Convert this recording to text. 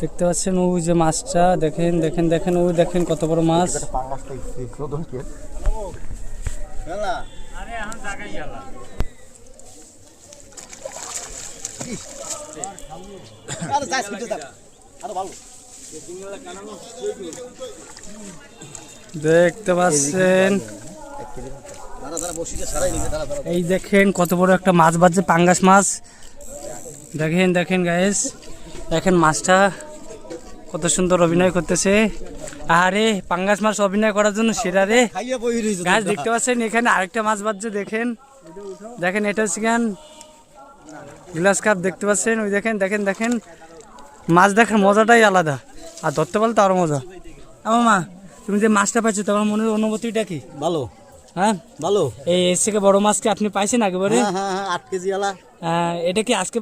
দেখতে পাচ্ছেন ওই যে মাছটা দেখেন দেখেন দেখেন ওই দেখেন কত বড় মাছ। দেখতে পাচ্ছেন। এই দেখেন কত বড় একটা মাছ বাজছে পাঙ্গাস মাছ। দেখেন দেখেন গায়েস দেখেন মাছটা কত সুন্দর অভিনয় করতেছে। আরে পাঙ্গাস মাছ অভিনয় করার জন্য সেরা রে। গাছ দেখতে পাচ্ছেন এখানে আরেকটা মাছ বাজছে দেখেন। দেখেন এটা হচ্ছে কেন? গ্লাস কাপ দেখতে পাচ্ছেন? ওই দেখেন দেখেন দেখেন। মাছ দেখার মজাটাই আলাদা। আর ধরতে পারলে তো আরও মজা। আমার মা তুমি যে মাছটা পাইছো তোমার মনের অনুভূতিটা কি? ভালো। হ্যাঁ? ভালো। এই এর থেকে বড় মাছ কি আপনি পাইছেন একেবারে হ্যাঁ হ্যাঁ হ্যাঁ আট কেজি আলা। এটা কি আজকে